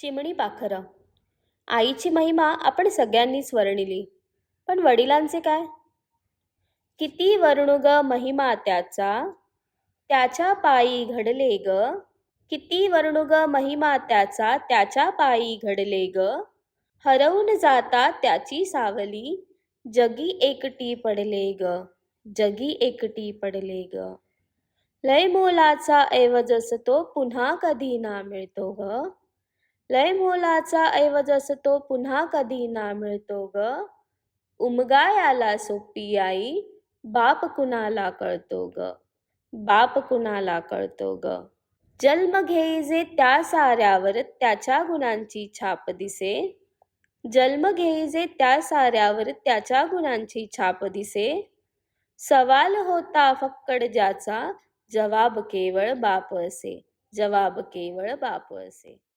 चिमणी पाखरं. आईची महिमा आपण सगळ्यांनीच वर्णिली. पण वडिलांचे काय? किती वर्णुग ग महिमा त्याचा त्याच्या पायी घडले ग. किती वर्णुग ग महिमा त्याचा त्याच्या पायी घडले ग. हरवून जाता त्याची सावली जगी एकटी पडले ग. जगी एकटी पडले ग. लय मोलाचा ऐवज असतो पुन्हा कधी ना मिळतो ग. लय मोलाचा ऐवज असतो पुन्हा कधी ना मिळतो ग? उमगायाला सोपी आई बाप कुणाला कळतो ग? बाप कुणाला कळतो ग? जन्म घेईजे त्या साऱ्यावर त्याच्या गुणांची छाप दिसे. जन्म घेईजे त्या साऱ्यावर त्याच्या गुणांची छाप दिसे. सवाल होता फक्कड ज्याचा जवाब केवळ बाप असे. जवाब केवळ बाप असे.